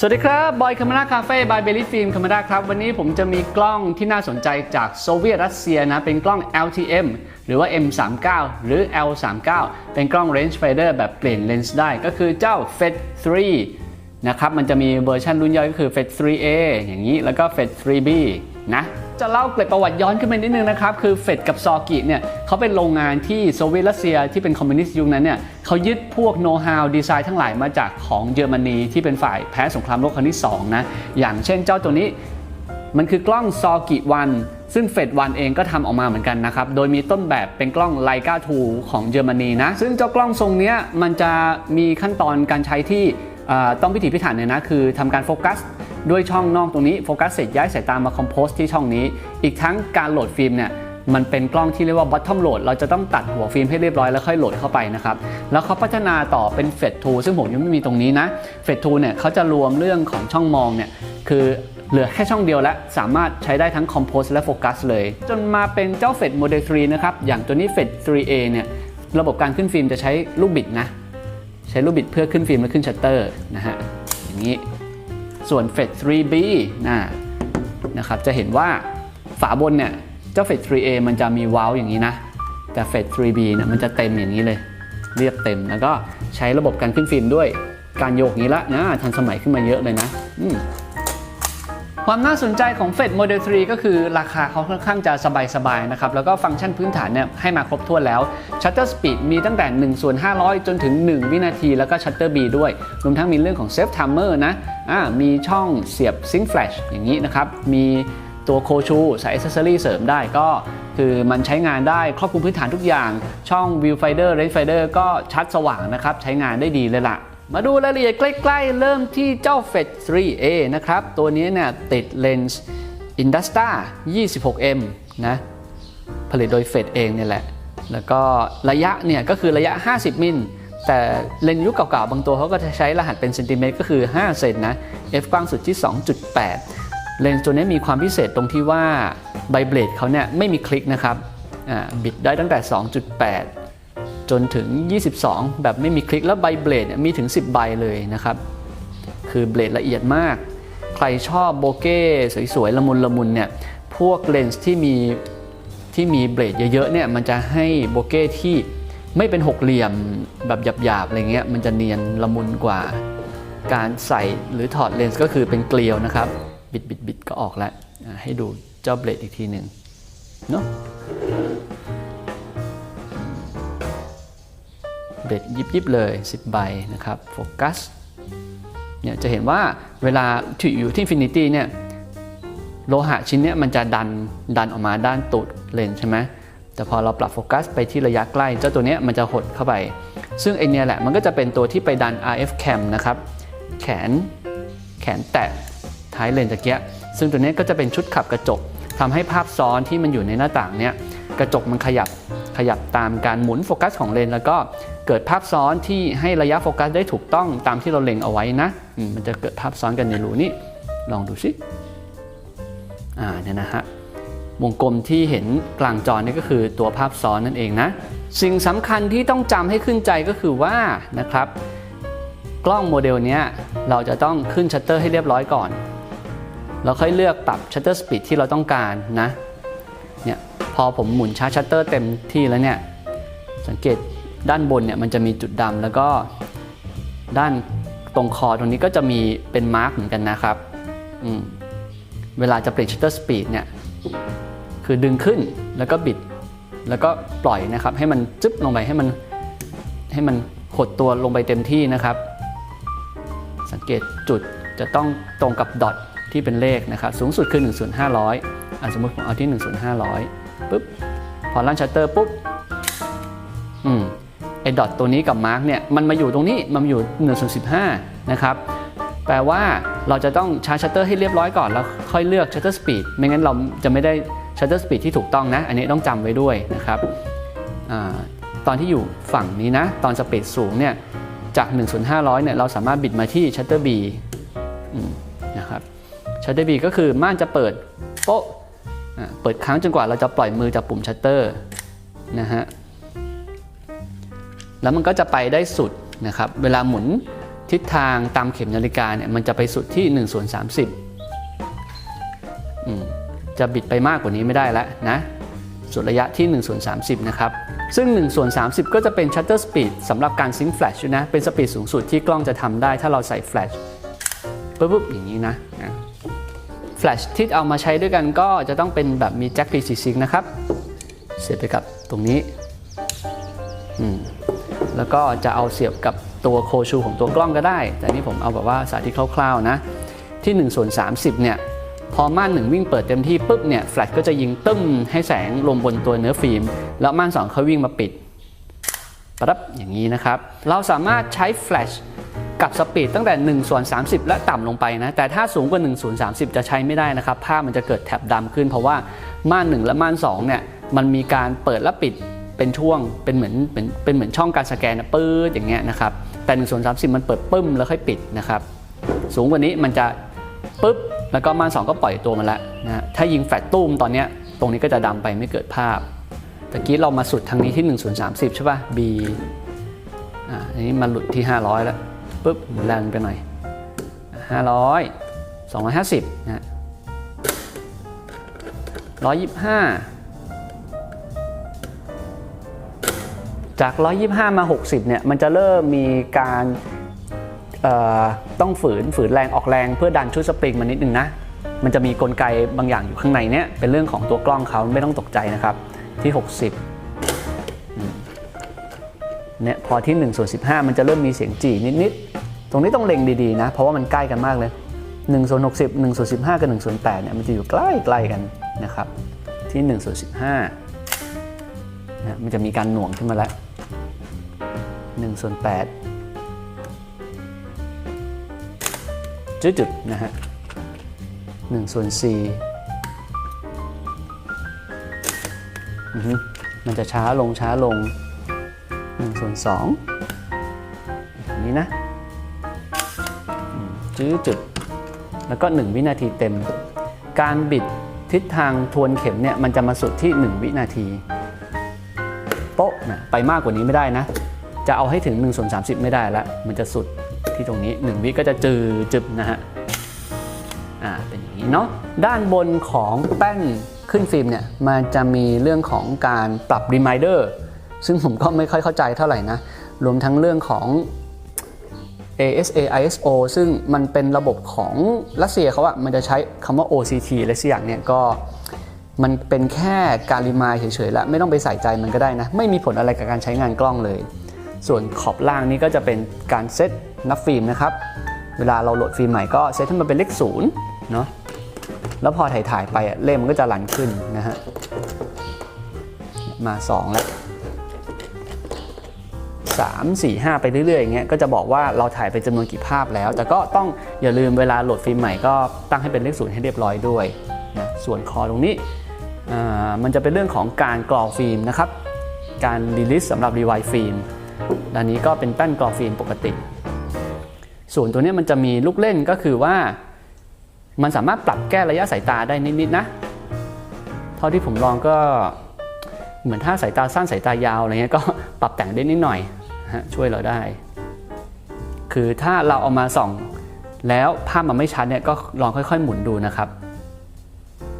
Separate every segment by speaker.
Speaker 1: สวัสดีครับ บอยคามาราคาเฟ่บายเบลลี่ฟิล์มคามาราครับ วันนี้ผมจะมีกล้องที่น่าสนใจจากโซเวียตรัสเซียนะ เป็นกล้อง LTM หรือว่า M39 หรือ L39 เป็นกล้อง range finder แบบเปลี่ยนเลนส์ได้ ก็คือเจ้า Fed3 นะครับ มันจะมีเวอร์ชันรุ่นย่อยก็คือ Fed3A อย่างนี้ แล้วก็ Fed3B นะ จะเล่าเกร็ดประวัติย้อนขึ้นไปนิดนึงนะครับ คือเฟดกับซอกิเนี่ยเขาเป็นโรงงานที่โซเวียตรัสเซียที่เป็นคอมมิวนิสต์ยุคนั้นเนี่ยเขายึดพวกโน้ตฮาวดีไซน์ทั้งหลายมาจากของเยอรมนีที่เป็นฝ่ายแพ้สงครามโลกครั้งที่สองนะอย่างเช่นเจ้าตัวนี้มันคือกล้องซอกิวันซึ่งเฟดวันเองก็ทำออกมาเหมือนกันนะครับ โดยมีต้นแบบเป็นกล้องไลกาทูของเยอรมนีนะ ซึ่งเจ้ากล้องทรงเนี้ยมันจะมีขั้นตอนการใช้ที่ต้องพิถีพิถันเนี่ยนะ คือทำการโฟกัส ด้วยช่องนอกตรงนี้โฟกัสเสร็จย้ายสายตามาคอมโพสที่ช่องนี้ อีกทั้งการโหลดฟิล์มเนี่ยมันเป็นกล้องที่เรียกว่า bottom load เราจะต้องตัดหัวฟิล์มให้เรียบร้อยแล้วค่อยโหลดเข้าไปนะครับ แล้วเขาพัฒนาต่อเป็นเฟ t 2ซึ่งผมยังไม่มีตรงนี้นะเฟ t 2เนี่ยเขาจะรวมเรื่องของช่องมองเนี่ยคือเหลือแค่ช่องเดียวแล้วสามารถใช้ได้ทั้ง Compose และ Focus เลย จนมาเป็นเจ้า FET Model 3นะครับ อย่างตัวนี้ FET 3A เนี่ยระบบการขึ้นฟิล์มจะใช้ลูกบิดนะ ใช้ลูกบิดเพื่อขึ้นฟิล์มและขึ้นชัตเตอร์นะฮะอย่างนี้ ส่วน f e d 3B นะนะครับจะเห็นว่าฝาบนเนี่ยเจ้า f e d 3A มันจะมีวาล์วอย่างนี้นะ แต่ f e d 3B เนี่ยมันจะเต็มอย่างนี้เลย เรียบเต็มแล้วก็ใช้ระบบการขึ้นฟิล์มด้วยการโยกอย่างนี้ละนะทันสมัยขึ้นมาเยอะเลยนะอืม ความน่าสนใจของ FET Model 3 ก็คือราคาเขาค่อนข้างจะสบายๆนะครับ แล้วก็ฟังก์ชันพื้นฐานเนี่ยให้มาครบถ้วนแล้ว Shutter Speed มีตั้งแต่ 1 ส่วน 500 จนถึง 1 วินาที แล้วก็ Shutter B ด้วย รวมทั้งมีเรื่องของ Safe Timer นะอ่ามีช่องเสียบ Sync Flash อย่างนี้นะครับ มีตัวโคชูใส่ Accessory เสริมได้ก็คือมันใช้งานได้ครอบคลุมพื้นฐานทุกอย่าง ช่อง Viewfinder Rangefinder ก็ชัดสว่างนะครับ ใช้งานได้ดีเลยล่ะ มาดูรายละเอียดใกล้ๆ เริ่มที่เจ้า FET 3A นะครับ ตัวนี้เนี่ยติดเลนส์ Industa 26M นะ ผลิตโดย FET เองเนี่ยแหละ แล้วก็ระยะเนี่ยก็คือระยะ 50 มิล แต่เลนส์ยุคเก่าๆ บางตัวเขาก็จะใช้รหัสเป็นเซนติเมตรก็คือ 5 เซนนะ f กว้างสุดที่ 2.8 เลนส์ตัวนี้มีความพิเศษตรงที่ว่าไบเบลดเขาเนี่ยไม่มีคลิกนะครับบิดได้ตั้งแต่ 2.8 จนถึง 22 แบบไม่มีคลิกแล้วใบเบลดมีถึง 10 ใบเลยนะครับ คือเบลดละเอียดมาก ใครชอบโบเก้สวยๆ ละมุนละมุนเนี่ยพวกเลนส์ที่มีที่มีเบลดเยอะๆเนี่ยมันจะให้โบเก้ที่ไม่เป็นหกเหลี่ยมแบบหยาบๆอะไรเงี้ยมันจะเนียนละมุนกว่า การใส่หรือถอดเลนส์ก็คือเป็นเกลียวนะครับ บิดบิดบิดก็ออกแล้ว ให้ดูเจ้าเบลดอีกทีหนึ่งเนาะ เด็ดยิบยิบๆเลย 10 ใบนะครับโฟกัสเนี่ยจะเห็นว่าเวลาที่อยู่ที่ Infinity เนี่ยโลหะชิ้นเนี้ยมันจะดันดันออกมาด้านตูดเลนใช่ไหมแต่พอเราปรับโฟกัสไปที่ระยะใกล้ เจ้าตัวเนี้ยมันจะหดเข้าไป ซึ่งไอเนี่ยแหละมันก็จะเป็นตัวที่ไปดัน RF cam นะครับแขนแขนแตะท้ายเลนตะเกียซึ่งตัวเนี้ยก็จะเป็นชุดขับกระจกทำให้ภาพซ้อนที่มันอยู่ในหน้าต่างเนี้ยกระจกมันขยับ ขยับตามการหมุนโฟกัสของเลน แล้วก็เกิดภาพซ้อนที่ให้ระยะโฟกัสได้ถูกต้องตามที่เราเล็งเอาไว้นะมันจะเกิดภาพซ้อนกันในรูนี้ลองดูสิอ่าเนี่ยนะฮะวงกลมที่เห็นกลางจอนี่ก็คือตัวภาพซ้อนนั่นเองนะ สิ่งสำคัญที่ต้องจำให้ขึ้นใจก็คือว่านะครับ กล้องโมเดลเนี้ยเราจะต้องขึ้นชัตเตอร์ให้เรียบร้อยก่อน เราค่อยเลือกปรับชัตเตอร์สปีดที่เราต้องการนะ เนี่ยพอผมหมุนชาร์จชัตเตอร์เต็มที่แล้วเนี่ยสังเกตด้านบนเนี่ยมันจะมีจุดดำแล้วก็ด้านตรงคอตรงนี้ก็จะมีเป็นมาร์กเหมือนกันนะครับเวลาจะเปลี่ยนชัตเตอร์สปีดเนี่ยคือดึงขึ้นแล้วก็บิดแล้วก็ปล่อยนะครับ ให้มันจึ๊บลงไปให้มันให้มันหดตัวลงไปเต็มที่นะครับ สังเกตจุดจะต้องตรงกับดอทที่เป็นเลขนะครับ สูงสุดคือ1ส่วน500อะ สมมติผมเอาที่1ส่วน500ปุ๊บ พอลั่นชัตเตอร์ปุ๊บ อืมไอ้ดอทตัวนี้กับมาร์กเนี่ย มันมาอยู่ตรงนี้ มันมาอยู่1ส่วน15 นะครับ แปลว่าเราจะต้องชาร์จชัตเตอร์ให้เรียบร้อยก่อน แล้วค่อยเลือกชัตเตอร์สปีด ไม่งั้นเราจะไม่ได้ชัตเตอร์สปีดที่ถูกต้องนะ อันนี้ต้องจำไว้ด้วยนะครับอตอนที่อยู่ฝั่งนี้นะ ตอนสปีดสูงเนี่ย จาก1ส่วน500เนี่ย เราสามารถบิดมาที่ชัตเตอร์ B อืมนะครับชัตเตอร์ B ก็คือม่านจะเปิดโป๊ะ เปิดค้างจนกว่าเราจะปล่อยมือจากปุ่มชัตเตอร์นะฮะแล้วมันก็จะไปได้สุดนะครับเวลาหมุนทิศทางตามเข็มนาฬิกาเนี่ยมันจะไปสุดที่1ส่วน30อืมจะบิดไปมากกว่านี้ไม่ได้แล้วนะสุดระยะที่1ส่วน30 นะครับ ซึ่ง1ส่วน30 ก็จะเป็น shutter speed สำหรับการซิงค์แฟลชนะ เป็นสปีดสูงสุดที่กล้องจะทำได้ถ้าเราใส่แฟลชปุ๊บปุ๊บอย่างนี้นะนะ ลชที่เอามาใช้ด้วยกันก็จะต้องเป็นแบบมีแจ็ค PC sync นะครับ เสียบไปกับตรงนี้แล้วก็จะเอาเสียบกับตัวโคชูของตัวกล้องก็ได้ แต่นี่ผมเอาแบบว่าสาธิตคร่าวๆนะ ที่1ส่วน30 เนี่ย พอม่านหนึ่งวิ่งเปิดเต็มที่ปุ๊บเนี่ยแฟลชก็จะยิงตึ้มให้แสงลงบนตัวเนื้อฟิล์ม แล้วม่านสองเขาวิ่งมาปิดปั๊บอย่างนี้นะครับ เราสามารถใช้แฟลช กับสปีดตั้งแต่1ส่วน30 และต่ำลงไปนะ แต่ถ้าสูงกว่า1ส่วน30 จะใช้ไม่ได้นะครับ ภาพมันจะเกิดแถบดำขึ้น เพราะว่าม่าน 1 และม่าน2เนี่ยมันมีการเปิดและปิดเป็นช่วงเป็นเหมือนเป็นเป็นเหมือนช่องการสแกนนะปื๊ดอย่างเงี้ยนะครับ แต่1ส่วน30 มันเปิดปึ้มแล้วค่อยปิดนะครับ สูงกว่านี้มันจะปุ๊บแล้วก็ม่านสองก็ปล่อยตัวมาแล้วนะฮะถ้ายิงแฟลตตุ้มตอนเนี้ยตรงนี้ก็จะดำไปไม่เกิดภาพตะกี้เรามาสุดทางนี้ที่1ส่วน30ใช่ป่ะ B อ่าอันนี้มาหลุดที่ 500 แล้ว ปุ๊บแรงไปหน่อย500 250นะ125 จาก 125 มา 60เนี่ยมันจะเริ่มมีการต้องฝืนฝืนแรงออกแรงเพื่อดันชุดสปริงมานิดนึงนะมันจะมีกลไกบางอย่างอยู่ข้างในเนี้ยเป็นเรื่องของตัวกล้องเขาไม่ต้องตกใจนะครับที่ 60เนี่ยพอที่1ส่วน15 มันจะเริ่มมีเสียงจีนิดๆ ตรงนี้ต้องเล็งดีๆนะ เพราะว่ามันใกล้กันมากเลย1ส่วน60 1ส่วน15 กับ1ส่วน8เนี่ยมันจะอยู่ใกล้ๆกันนะครับที่1ส่วน15นะมันจะมีการหน่วงขึ้นมาแล้ว1ส่วน8จุดๆนะฮะ1ส่วน4มันจะช้าลงช้าลง1ส่วน2 จื้อจุด แล้วก็ 1 วินาทีเต็ม การบิดทิศทางทวนเข็มเนี่ยมันจะมาสุดที่ 1 วินาที โป๊ะนะไปมากกว่านี้ไม่ได้นะ จะเอาให้ถึง1ส่วน30 ไม่ได้ละมันจะสุดที่ตรงนี้ 1 วิก็จะจือจึบนะฮะอ่าเป็นอย่างนี้เนาะด้านบนของแป้นขึ้นฟิล์มเนี่ยมันจะมีเรื่องของการปรับ reminder ซึ่งผมก็ไม่ค่อยเข้าใจเท่าไหร่นะ รวมทั้งเรื่องของ ASA ISO ซึ่งมันเป็นระบบของรัสเซียเขาอะมันจะใช้คำว่า OCT อะไรสักอย่างเนี่ยก็มันเป็นแค่การรีมายเฉยๆและไม่ต้องไปใส่ใจมันก็ได้นะ ไม่มีผลอะไรกับการใช้งานกล้องเลย ส่วนขอบล่างนี้ก็จะเป็นการเซตนับฟิล์มนะครับ เวลาเราโหลดฟิล์มใหม่ก็เซตให้มันเป็นเลขศูนย์เนาะแล้วพอถ่ายถ่ายๆไปอะเลขมันก็จะรันขึ้นนะฮะมา 2 แล้ว 3 4 5 ไปเรื่อยๆอย่างเงี้ยก็จะบอกว่าเราถ่ายไปจำนวนกี่ภาพแล้ว แต่ก็ต้องอย่าลืมเวลาโหลดฟิล์มใหม่ก็ตั้งให้เป็นเลขศูนย์ให้เรียบร้อยด้วยนะส่วนคอตรงนี้มันจะเป็นเรื่องของการกรองฟิล์มนะครับ การรีลิสสำหรับรีไวฟิล์มด้านนี้ก็เป็นแป้นกรองฟิล์มปกติ ส่วนตัวนี้มันจะมีลูกเล่นก็คือว่า มันสามารถปรับแก้ระยะสายตาได้นิดๆนะ เท่าที่ผมลองก็เหมือนถ้าสายตาสั้นสายตายาวอะไรเงี้ยก็ปรับแต่งได้นิดหน่อย ช่วยเราได้ คือถ้าเราเอามาส่อง แล้วภาพมันไม่ชัดเนี่ยก็ลองค่อย ๆ หมุนดูนะครับ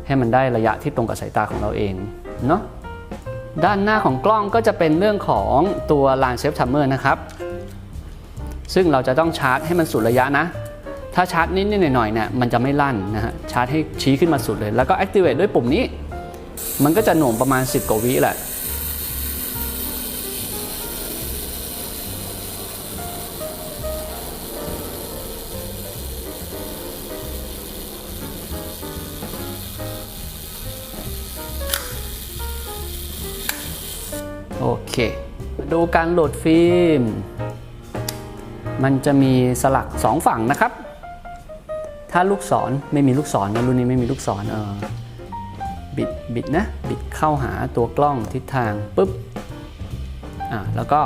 Speaker 1: ให้มันได้ระยะที่ตรงกับสายตาของเราเองเนาะด้านหน้าของกล้องก็จะเป็นเรื่องของตัว Line Safe Timer นะครับ ซึ่งเราจะต้องชาร์จให้มันสุดระยะนะ ถ้าชาร์จนิดๆหน่อยๆเนี่ยมันจะไม่ลั่นนะฮะชาร์จให้ชี้ขึ้นมาสุดเลย แล้วก็ activate ด้วยปุ่มนี้ มันก็จะหน่วงประมาณ 10กว่าวิแหละ เคมาดูการโหลดฟิล์ม มันจะมีสลัก 2 ฝั่งนะครับ ถ้าลูกศรไม่มีลูกศรนะรุ่นนี้ไม่มีลูกศรเออบิดบิดนะ บิดเข้าหาตัวกล้องทิศทางปุ๊บอ่าแล้วก็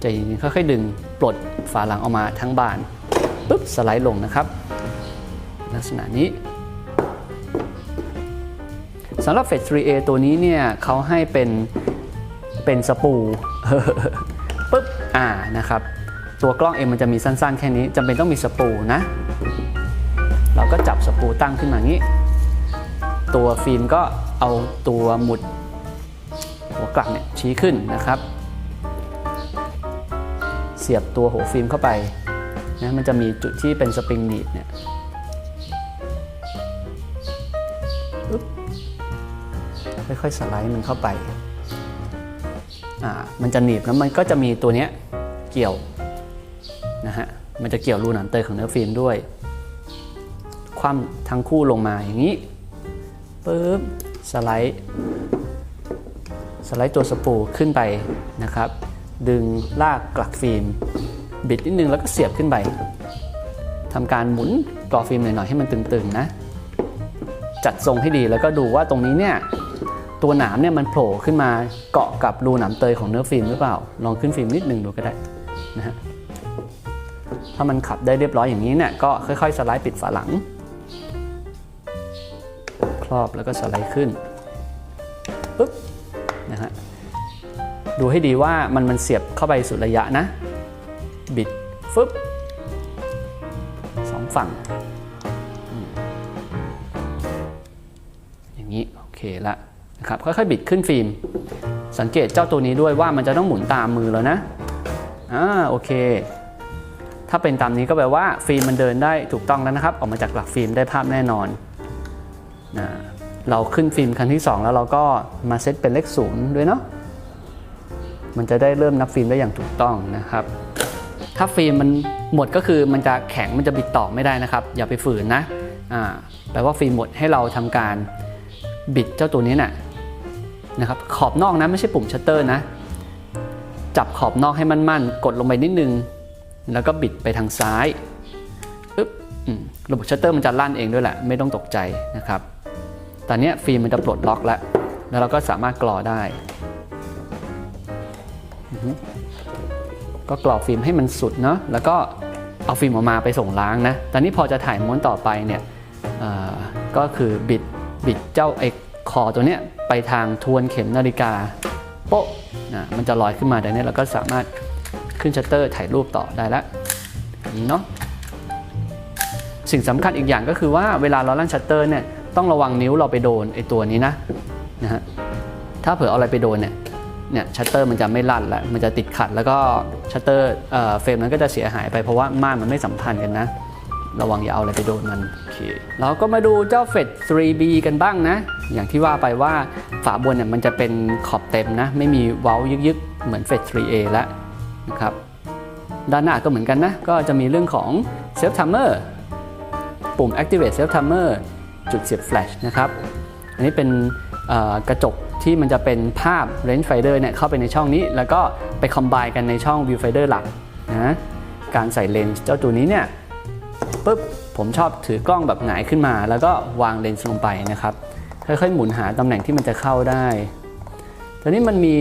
Speaker 1: ใจะค่อยๆดึงปลดฝาหลังออกมาทั้งบานปุ๊บสไลด์ลงนะครับ ลักษณะนี้สำหรับ f e t 3A ตัวนี้เนี่ยเขาให้เป็น เป็นสปูปุ๊บอ่านะครับ ตัวกล้องเองมันจะมีสั้นๆ แค่นี้จำเป็นต้องมีสปูนะ เราก็จับสปูตั้งขึ้นมางี้ ตัวฟิล์มก็เอาตัวหมุด หัวกลักเนี่ยชี้ขึ้นนะครับ เสียบตัวหัวฟิล์มเข้าไปนะมันจะมีจุดที่เป็นสปริงหนีบเนี่ยค่อยๆสไลด์มันเข้าไป มันจะหนีบแล้วมันก็จะมีตัวเนี้ยเกี่ยวนะฮะมันจะเกี่ยวรูหนังเตยของเนื้อฟิล์มด้วย คว่ำทั้งคู่ลงมาอย่างนี้ปึ๊บสไลด์สไลด์ตัวสปูขึ้นไปนะครับ ดึงลากกลักฟิล์ม บิดนิดนึงแล้วก็เสียบขึ้นไปทำการหมุนกรอฟิล์มหน่อยๆให้มันตึงๆนะ จัดทรงให้ดีแล้วก็ดูว่าตรงนี้เนี่ย ตัวหนามเนี่ยมันโผล่ขึ้นมาเกาะกับรูหนามเตยของเนื้อฟิล์มหรือเปล่า ลองขึ้นฟิล์มนิดหนึ่งดูก็ได้นะฮะถ้ามันขับได้เรียบร้อยอย่างนี้เนี่ยก็ค่อยๆ สไลด์ปิดฝาหลัง ครอบแล้วก็สไลด์ขึ้นปึ๊บนะฮะดูให้ดีว่ามันมันเสียบเข้าไปสุดระยะนะ บิดฟึบสองฝั่งอย่างนี้ โอเคละ นะครับค่อยๆบิดขึ้นฟิล์ม สังเกตเจ้าตัวนี้ด้วยว่ามันจะต้องหมุนตามมือแล้วนะอ่าโอเค ถ้าเป็นตามนี้ก็แปลว่าฟิล์มมันเดินได้ถูกต้องแล้วนะครับ ออกมาจากหลักฟิล์มได้ภาพแน่นอนนะเราขึ้นฟิล์มครั้งที่ 2 แล้วเราก็มาเซตเป็นเลขศูนย์ด้วยเนาะมันจะได้เริ่มนับฟิล์มได้อย่างถูกต้องนะครับ ถ้าฟิล์มมันหมดก็คือมันจะแข็งมันจะบิดต่อไม่ได้นะครับ อย่าไปฝืนนะอ่าแปลว่าฟิล์มหมดให้เราทำการบิดเจ้าตัวนี้น่ะ นะครับขอบนอกนะไม่ใช่ปุ่มชัตเตอร์นะ จับขอบนอกให้มั่นๆ กดลงไปนิดนึง แล้วก็บิดไปทางซ้ายปึ๊บระบบชัตเตอร์มันจะลั่นเองด้วยแหละ ไม่ต้องตกใจนะครับ ตอนนี้ฟิล์มมันจะปลดล็อกแล้ว แล้วเราก็สามารถกรอได้ ก็กรอฟิล์มให้มันสุดเนาะแล้วก็เอาฟิล์มออกมาไปส่งล้างนะ ตอนนี้พอจะถ่ายม้วนต่อไปเนี่ยก็คือบิดบิดเจ้าไอ คอตัวเนี้ยไปทางทวนเข็มนาฬิกาโป๊ะนะมันจะลอยขึ้นมาแต่เนี้ยเราก็สามารถขึ้นชัตเตอร์ถ่ายรูปต่อได้ล้วอย่างนี้เนาะสิ่งสำคัญอีกอย่างก็คือว่าเวลาเราลั่นชัตเตอร์เนี่ยต้องระวังนิ้วเราไปโดนไอ้ตัวนี้นะนะฮะถ้าเผื่ออาอะไรไปโดนเนี่ยเนี่ยชัตเตอร์มันจะไม่ลั่นแล้วมันจะติดขัดแล้วก็ชัตเตอร์เอ่อเฟรมนั้นก็จะเสียหายไปเพราะว่าม่านมันไม่สัมพันธ์กันนะ ระวังอย่าเอาอะไรไปโดนมันโอเคเราก็มาดูเจ้าเฟด 3B กันบ้างนะ อย่างที่ว่าไปว่าฝาบนเนี่ยมันจะเป็นขอบเต็มนะ ไม่มีเว้ายึกๆ เหมือนเฟด 3A แล้วนะครับด้านหน้าก็เหมือนกันนะ ก็จะมีเรื่องของ Self Timer ปุ่ม Activate Self Timer จุดเสียบ Flash นะครับ อันนี้เป็นกระจกที่มันจะเป็นภาพ Range Finder เนี่ยเข้าไปในช่องนี้ แล้วก็ไปคอมไบกันในช่อง Viewfinder หลักนะ การใส่เลนส์เจ้าตัวนี้เนี่ย ปุ๊บผมชอบถือกล้องแบบหงายขึ้นมา แล้วก็วางเลนส์ลงไปนะครับค่อยๆหมุนหาตำแหน่งที่มันจะเข้าได้ทีนี้มันมี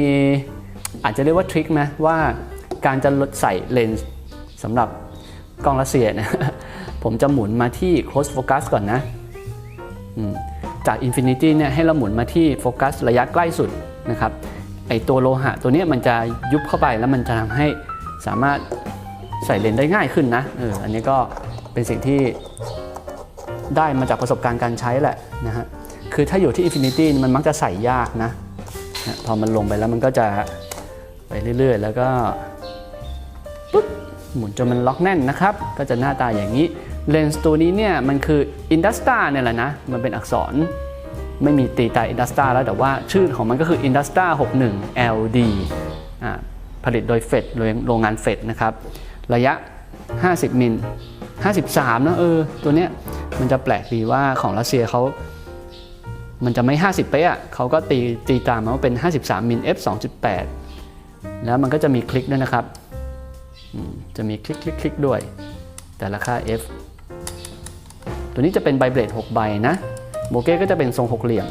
Speaker 1: อาจจะเรียกว่าทริคนะว่าการจะลดใส่เลนส์สำหรับกล้องรัสเซียนะผมจะหมุนมาที่ close focus ก่อนนะจาก infinity เนี่ยให้เราหมุนมาที่โฟกัสระยะใกล้สุดนะครับไอตัวโลหะตัวนี้มันจะยุบเข้าไปแล้วมันจะทำให้สามารถใส่เลนส์ได้ง่ายขึ้นนะเอออันนี้ก็ เป็นสิ่งที่ได้มาจากประสบการณ์การใช้แหละนะฮะคือถ้าอยู่ที่ infinity มันมักจะใส่ยากนะนะพอมันลงไปแล้วมันก็จะไปเรื่อย ๆ แล้วก็ปุ๊บหมุนจนมันล็อกแน่นนะครับ ก็จะหน้าตาอย่างนี้เลนส์ตัวนี้เนี่ยมันคือ i n d u s t a เนี่ยแหละนะ มันเป็นอักษรไม่มีตีตา i n d u s t a แล้วแต่ว่าชื่อของมันก็คือ i n d u s t a 61 LD อ่าผลิตโดยเฟดโดยโรงงานเฟดนะครับ ระยะ 50 มิล 53นะเออตัวเนี้ยมันจะแปลกดีว่าของรัสเซียเขามันจะไม่ 50 เป๊ะอะเขาก็ตีตีตามมาว่าเป็น 53มิล f 2.8 แล้วมันก็จะมีคลิกด้วยนะครับอืมจะมีคลิกคลิกคลิกด้วย แต่ละค่า F ตัวนี้จะเป็นไบเบรด6ใบนะโบเก้ก็จะเป็นทรงหกเหลี่ยม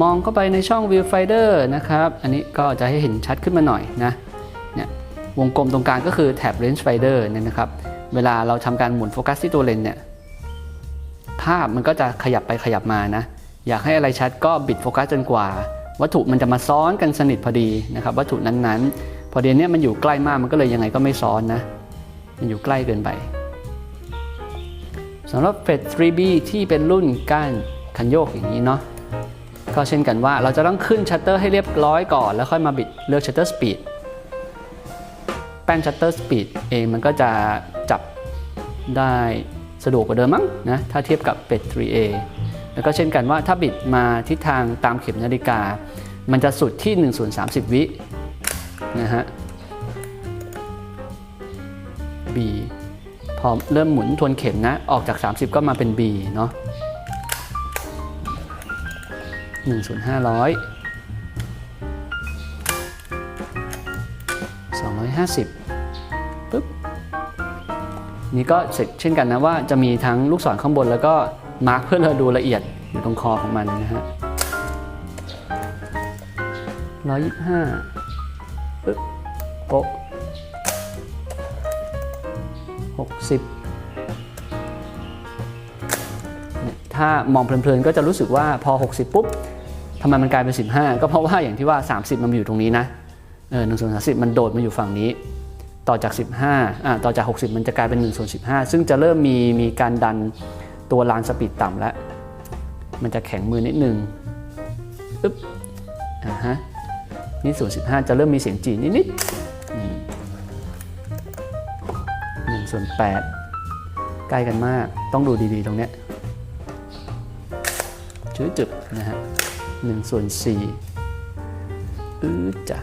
Speaker 1: มองเข้าไปในช่อง Viewfinder นะครับ อันนี้ก็จะให้เห็นชัดขึ้นมาหน่อยนะเนี่ย วงกลมตรงกลางก็คือแท็บ Range Finder เนี่ยนะครับ เวลาเราทำการหมุนโฟกัสที่ตัวเลนส์เนี่ย ภาพมันก็จะขยับไปขยับมานะ อยากให้อะไรชัดก็บิดโฟกัสจนกว่า วัตถุมันจะมาซ้อนกันสนิทพอดีนะครับ วัตถุนั้นๆ พอดีเนี้ยมันอยู่ใกล้มากมันก็เลยยังไงก็ไม่ซ้อนนะ มันอยู่ใกล้เกินไปสำหรับเฟด 3B ที่เป็นรุ่นก้านคันโยกอย่างนี้เนาะก็เช่นกันว่าเราจะต้องขึ้นชัตเตอร์ให้เรียบร้อยก่อน แล้วค่อยมาบิดเลือกชัตเตอร์สปีด แป้นชัตเตอร์สปีดเองมันก็จะจับได้สะดวกกว่าเดิมมั้งนะถ้าเทียบกับเป็ด 3A แล้วก็เช่นกันว่าถ้าบิดมาทิศทางตามเข็มนาฬิกา มันจะสุดที่1ส่วน30 วินะฮะ B พอเริ่มหมุนทวนเข็มนะ ออกจาก 30 ก็มาเป็น B เนาะ1ส่วน500 50ปึ๊บนี่ก็เสร็จเช่นกันนะว่าจะมีทั้งลูกศรข้างบนแล้วก็มาร์กเพื่อเราดูละเอียดอยู่ตรงคอของมันนะฮะ125ปึ๊บโป๊ะ60เนี่ยถ้ามองเพลินๆก็จะรู้สึกว่าพอ 60 ปุ๊บทำไมมันกลายเป็น 15 ก็เพราะว่าอย่างที่ว่า 30 มันอยู่ตรงนี้นะ เออ1ส่วน30มันโดดมาอยู่ฝั่งนี้ ต่อจาก 15อ่าต่อจาก 60 มันจะกลายเป็น1ส่วน15 ซึ่งจะเริ่มมีมีการดันตัวลานสปีดต่ำแล้ว มันจะแข็งมือนิดนึงอึ๊บอ่าฮะนี่ส่วน15 จะเริ่มมีเสียงจีนนิดๆอืมหนึ่งส่วน8ใกล้กันมากต้องดูดีๆตรงเนี้ยชื้อจึบนะฮะหนึ่งส่วน4อือจ้ะ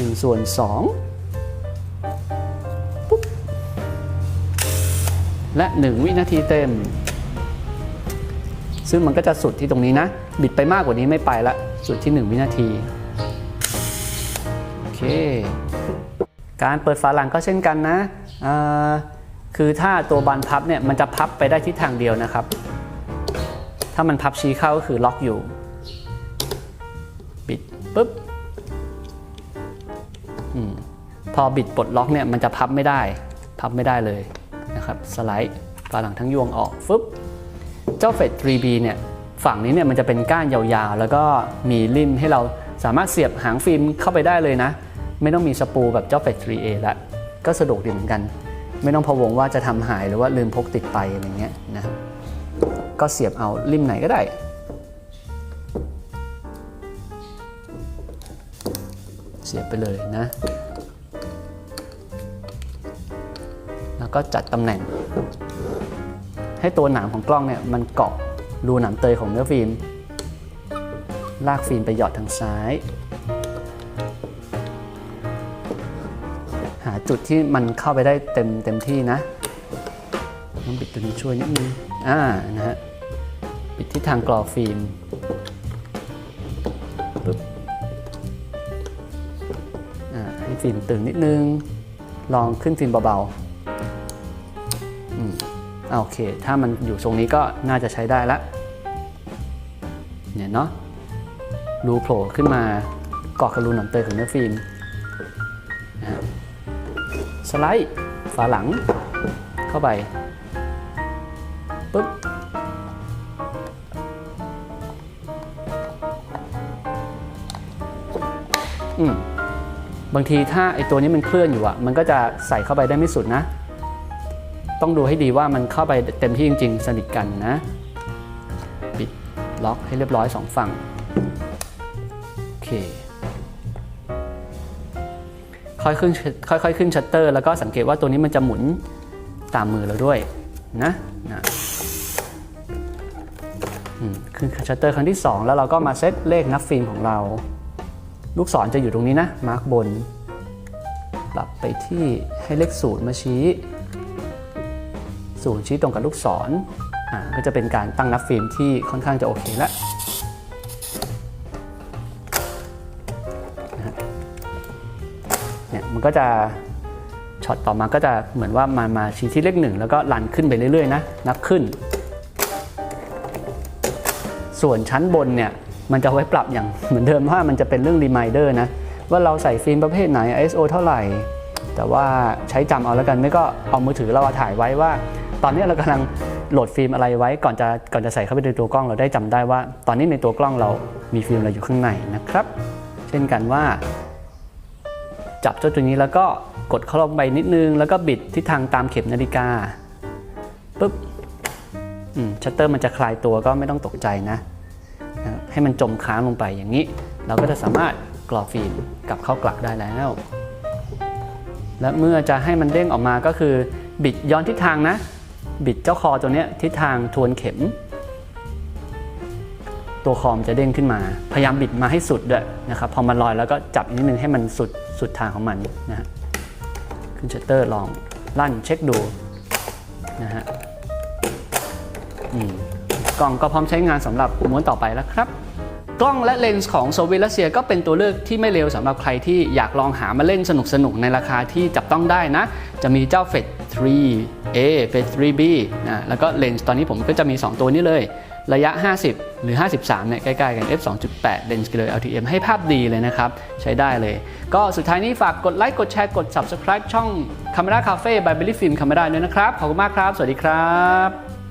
Speaker 1: 1ส่วน2ปุ๊บและ 1 วินาทีเต็ม ซึ่งมันก็จะสุดที่ตรงนี้นะ บิดไปมากกว่านี้ไม่ไปละสุดที่ 1 วินาทีโอเคการเปิดฝาหลังก็เช่นกันนะคือถ้าตัวบานพับเนี่ยมันจะพับไปได้ทิศทางเดียวนะครับ ถ้ามันพับชี้เข้าก็คือล็อกอยู่บิดปุ๊บ พอบิดปลดล็อกเนี่ยมันจะพับไม่ได้ พับไม่ได้เลยนะครับสไลด์ฝาหลังทั้งยวงออกฟึบเจ้าเฟด 3B เนี่ยฝั่งนี้เนี่ยมันจะเป็นก้านยาวๆ แล้วก็มีริมให้เราสามารถเสียบหางฟิล์มเข้าไปได้เลยนะ ไม่ต้องมีสปูแบบเจ้าเฟด 3A ละก็สะดวกดีเหมือนกัน ไม่ต้องพะวงว่าจะทำหายหรือว่าลืมพกติดไปอะไรเงี้ยนะครับก็เสียบเอาริมไหนก็ได้ เสียบไปเลยนะ ก็จัดตำแหน่ง ให้ตัวหนามของกล้องเนี่ยมันเกาะรูหนามเตยของเนื้อฟิล์ม ลากฟิล์มไปหยอดทางซ้าย หาจุดที่มันเข้าไปได้เต็มเต็มที่นะต้องปิดตัวนี้ช่วยนิดนึงอ่านะฮะปิดที่ทางกรอฟิล์มปึ๊บอ่าให้ฟิล์มตึงนิดนึง ลองขึ้นฟิล์มเบาๆอืมอ่า โอเค ถ้ามันอยู่ทรงนี้ก็น่าจะใช้ได้ละเนี่ยเนาะรูโผล่ขึ้นมาเกาะกับรูหนามเตยของเนื้อฟิล์มนะฮะสไลด์ฝาหลังเข้าไปปึ๊บอืมบางทีถ้าไอตัวนี้มันเคลื่อนอยู่อะมันก็จะใส่เข้าไปได้ไม่สุดนะ ต้องดูให้ดีว่ามันเข้าไปเต็มที่จริง ๆ สนิทกันนะ ปิดล็อกให้เรียบร้อยสองฝั่ง โอเค ค่อยขึ้นค่อยๆขึ้นชัตเตอร์ แล้วก็สังเกตว่าตัวนี้มันจะหมุนตามมือเราด้วยนะนะขึ้นชัตเตอร์ครั้งที่ 2 แล้วเราก็มาเซตเลขนับฟิล์มของเรา ลูกศรจะอยู่ตรงนี้นะ มาร์กบน ปรับไปที่ให้เลขศูนย์มาชี้ ศูนย์ชี้ตรงกับลูกศรก็จะเป็นการตั้งนับฟิล์มที่ค่อนข้างจะโอเคแล้วเนี่ยมันก็จะช็อตต่อมาก็จะเหมือนว่ามามาชี้ที่เลขหนึ่งแล้วก็ลันขึ้นไปเรื่อยๆนะนับขึ้น ส่วนชั้นบนเนี่ยมันจะไว้ปรับอย่างเหมือนเดิมว่ามันจะเป็นเรื่อง reminder นะว่าเราใส่ฟิล์มประเภทไหน ISO เท่าไหร่ แต่ว่าใช้จำเอาแล้วกันไม่ก็เอามือถือเราาถ่ายไว้ว่า ตอนนี้เรากำลังโหลดฟิล์มอะไรไว้ก่อนจะก่อนจะใส่เข้าไปในตัวกล้องเราได้จำได้ว่า ตอนนี้ในตัวกล้องเรามีฟิล์มอะไรอยู่ข้างในนะครับ เช่นกันว่า จับเจ้าตัวนี้แล้วก็กดเข้าลงไปนิดนึง แล้วก็บิดทิศทางตามเข็มนาฬิกาปุ๊บอืมชัตเตอร์มันจะคลายตัวก็ไม่ต้องตกใจนะ ให้มันจมค้างลงไปอย่างนี้ เราก็จะสามารถกรอกฟิล์มกลับเข้ากลักได้แล้ว และเมื่อจะให้มันเด้งออกมาก็คือบิดย้อนทิศทางนะ บิดเจ้าคอตัวเนี้ยทิศทางทวนเข็ม ตัวคอมจะเด้งขึ้นมา พยายามบิดมาให้สุดด้วยนะครับ พอมันลอยแล้วก็จับนิดนึงให้มันสุดสุดทางของมันนะฮะขึ้นชัตเตอร์ลองลั่นเช็คดูนะฮะอืมกล้องก็พร้อมใช้งานสำหรับม้วนต่อไปแล้วครับกล้องและเลนส์ของโซเวียตรัสเซียก็เป็นตัวเลือกที่ไม่เลวสำหรับใครที่อยากลองหามาเล่นสนุกๆ ในราคาที่จับต้องได้นะ จะมีเจ้า f e d 3A เฟส 3B นะแล้วก็เลนส์ตอนนี้ผมก็จะมี 2 ตัวนี้เลย ระยะ 50 หรือ 53 เนี่ย ใกล้ ๆ กัน f 2.8 เลนส์กิโล LTM ให้ภาพดีเลยนะครับ ใช้ได้เลย ก็สุดท้ายนี้ฝากกดไลค์กดแชร์กด Subscribe ช่อง Camera Cafe by Belly Film Camera ด้วยนะครับ ขอบคุณมากครับ สวัสดีครับ